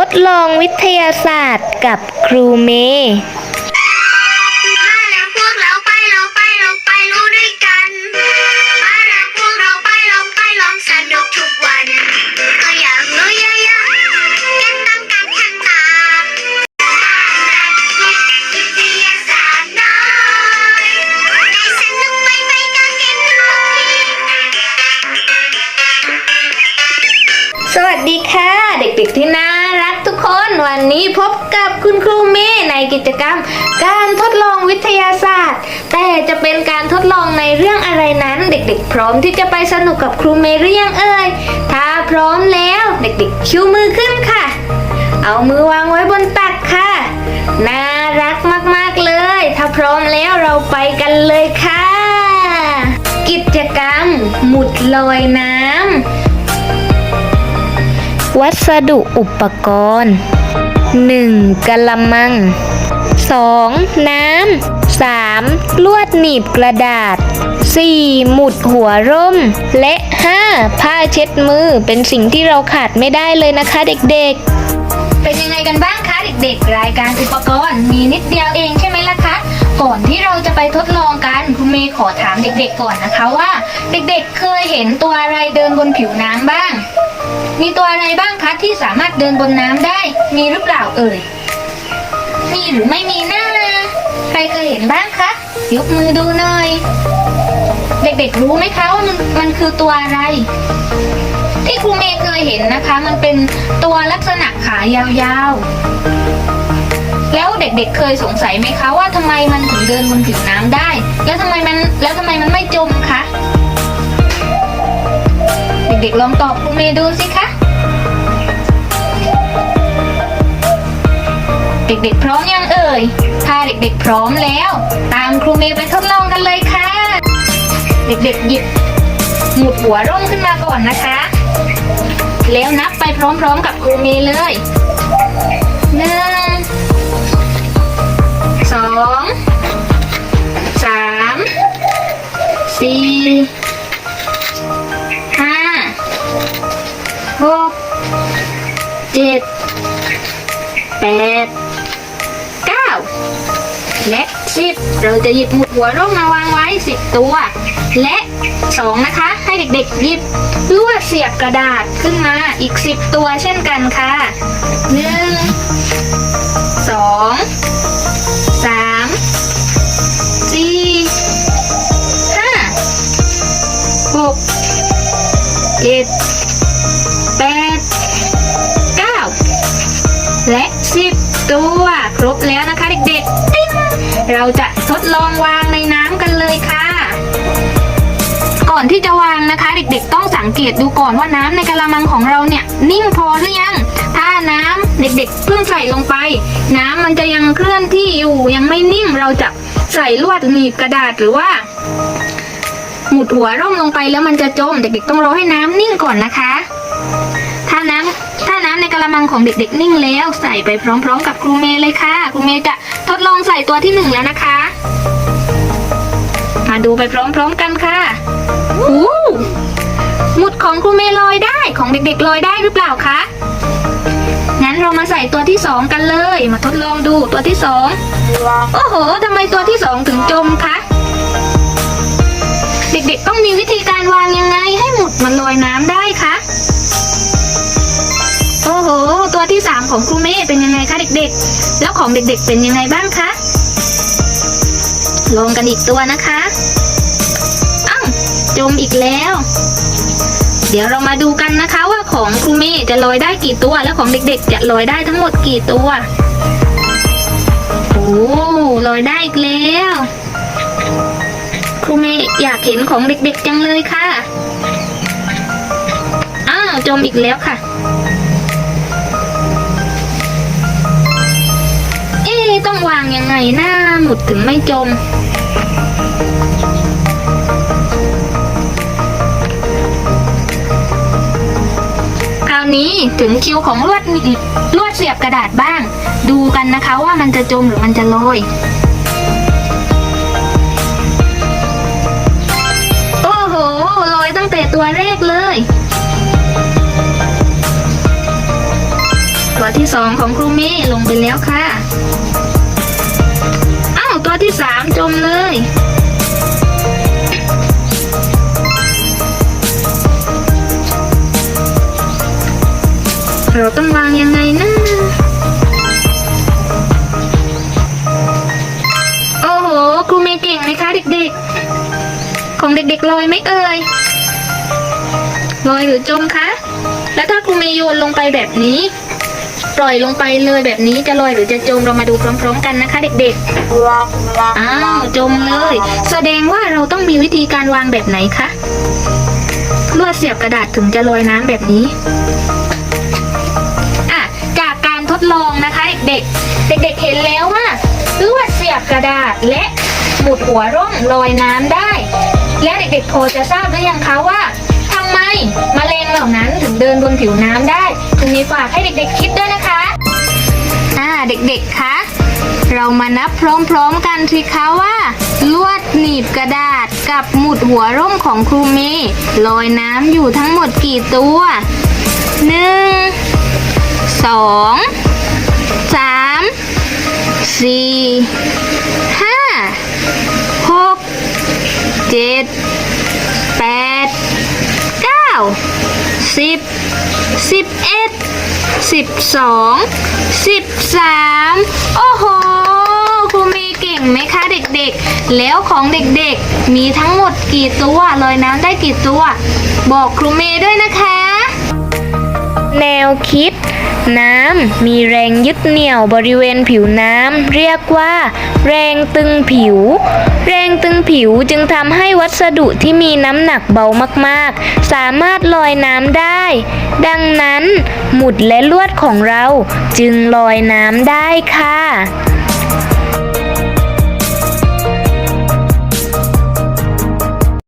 ทดลองวิทยาศาสตร์กับครูเมย์ สวัสดีค่ะ เด็กๆที่น่ารักทุกคนวันนี้พบกับคุณครูเมย์ในกิจกรรม การทดลองวิทยาศาสตร์ แต่จะเป็นการทดลองในเรื่องอะไรนั้น เด็กๆ พร้อมที่จะไปสนุกกับครูเมย์หรือยังเอ่ยถ้าพร้อมแล้วเด็กๆชูมือขึ้นค่ะ เอามือวางไว้บนตักค่ะ น่ารักมากๆเลย ถ้าพร้อมแล้วเราไปกันเลยค่ะ กิจกรรม หมุดลอยน้ำ วัสดุอุปกรณ์ 1. กะละมัง 2. น้ำ 3. ลวดหนีบกระดาษ 4. หมุดหัวร่ม และ 5. ผ้าเช็ดมือเป็นสิ่งที่เราขาดไม่ได้เลยนะคะเด็กๆ เป็นยังไงกันบ้างคะเด็กๆ รายการอุปกรณ์มีนิดเดียวเองใช่ไหมล่ะคะ ก่อนที่เราจะไปทดลองกันครูเมย์ขอถามเด็กๆก่อนนะคะว่า เด็กๆ เคยเห็นตัวอะไรเดินบนผิวน้ำบ้าง มีตัวอะไรบ้างคะที่สามารถเดินบนน้ำได้ มีหรือเปล่าเอ่ย มีหรือไม่มีหน้า ใครเคยเห็นบ้างคะ ยกมือดูหน่อย เด็กๆรู้ไหมคะว่ามันมันคือตัวอะไร ที่ครูเมย์เคยเห็นนะคะ มันเป็นตัวลักษณะขายาวๆ แล้วเด็กๆเคยสงสัยไหมคะว่าทำไมมันถึงเดินบนผิวน้ำได้ แล้วทำไมมันแล้วทำไมมันไม่จมคะ เด็กๆลองตอบครูเมย์ดูสิคะ เด็กๆพร้อมยังเอ่ย ถ้าเด็กๆพร้อมแล้ว ตามครูเมย์ไปทดลองกันเลยค่ะ เด็กๆหยิบหมุดหัวร่มขึ้นมาก่อนนะคะ แล้วนับไปพร้อมๆกับครูเมย์เลยหนึ่งสองสามสี่ หกเจ็ดแปดเก้าและสิบเราจะหยิบหมุดหัวร่มมาวางไว้สิบตัว และสองนะคะ ให้เด็กๆหยิบลวดเสียบกระดาษขึ้นมาอีกสิบตัวเช่นกันค่ะหนึ่งสองสามสี่ห้าหกเจ็ด ตัวครบแล้วนะคะเด็กๆติ๊งเราจะทดลองวางในน้ำกันเลยค่ะ ก่อนที่จะวางนะคะ เด็กๆ ต้องสังเกตดูก่อนว่าน้ำในกระมังของเราเนี่ยนิ่งพอหรือยัง ถ้าน้ำเด็กๆเพิ่งใส่ลงไป น้ำมันจะยังเคลื่อนที่อยู่ยังไม่นิ่งเราจะใส่ลวดหนีบกระดาษหรือว่าหมุดหัวร่มลงไปแล้วมันจะจม เด็กๆต้องรอให้น้ำนิ่งก่อนนะคะำถ้าในกระมังของเด็กๆ นิ่งแล้ว ใส่ไปพร้อมๆ กับครูเมย์เลยค่ะ ครูเมย์จะทดลองใส่ตัวที่หนึ่งแล้วนะคะ มาดูไปพร้อมๆกันค่ะอู้หมุดของครูเมย์ลอยได้ของเด็กๆลอยได้หรือเปล่าคะงั้นเรามาใส่ตัวที่สองกันเลย มาทดลองดูตัวที่สองโอ้โหทำไมตัวที่สองถึงจมคะเด็กๆต้องมีวิธีการวางยังไงให้หมุดมันลอยน้ำได้คะ ที่สามของครูเมย์เป็นยังไงคะเด็กๆ แล้วของเด็กๆเป็นยังไงบ้างคะลองกันอีกตัวนะคะอ้าวจมอีกแล้ว เดี๋ยวเรามาดูกันนะคะว่าของครูเมย์จะลอยได้กี่ตัว แล้วของเด็กๆ จะลอยได้ทั้งหมดกี่ตัวโอ้ลอยได้อีกแล้วครูเมย์อยากเห็นของเด็กๆจังเลยค่ะ อ้าวจมอีกแล้วค่ะ ต้องวางยังไงหน้าหมุดถึงไม่จม คราวนี้ถึงคิวของลวดลวดเสียบกระดาษบ้าง ดูกันนะคะว่ามันจะจมหรือมันจะลอยโอ้โหลอยตั้งแต่ตัวแรกเลย ตัวที่สองของครูเมย์ลงไปแล้วค่ะ ที่สามจมเลย เราต้องวางยังไงนะ โอ้โห ครูเมย์เก่งไหมคะเด็กๆ ของเด็กๆลอยไหมเอ่ยลอยหรือจมคะ แล้วถ้าครูเมย์โยนลงไปแบบนี้ ปล่อยลงไปเลยแบบนี้จะลอยหรือจะจมเรามาดูพร้อม ๆ กันนะคะ เด็กๆอ้าวจมเลย แสดงว่าเราต้องมีวิธีการวางแบบไหนคะลวดเสียบกระดาษถึงจะลอยน้ำแบบนี้อะจากการทดลองนะคะ เด็กๆเด็กๆเห็นแล้วว่าลวดเสียบกระดาษและหมุดหัวร่มลอยน้ำได้ และเด็กๆพอจะทราบหรือยังคะว่าทำไมแมลงเหล่านั้นถึงเดินบนผิวน้ำได้ งมีฝากให้เด็กๆคิดด้วยนะคะ อ่าเด็กๆคะเรามานับพร้อมๆกันสิคะว่า ลวดหนีบกระดาษกับหมุดหัวร่มของครูเมย์ลอยน้ำอยู่ทั้งหมดกี่ตัวหนึ่งสองสามสี่ห้าหกเจ็ดแปดเก้าสิบ สิบเอ็ดสิบสองสิบสามโอ้โหครูมีเก่งไหมคะเด็กๆ แล้วของเด็กๆ มีทั้งหมดกี่ตัวลอยน้ำได้กี่ตัว บอกครูเมย์ด้วยนะคะ แนวคิด น้ำมีแรงยึดเหนี่ยวบริเวณผิวน้ำเรียกว่า แรงตึงผิว แรงตึงผิวจึงทำให้วัสดุที่มีน้ำหนักเบามากๆ สามารถลอยน้ำได้ ดังนั้น หมุดและลวดของเราจึงลอยน้ำได้ค่ะ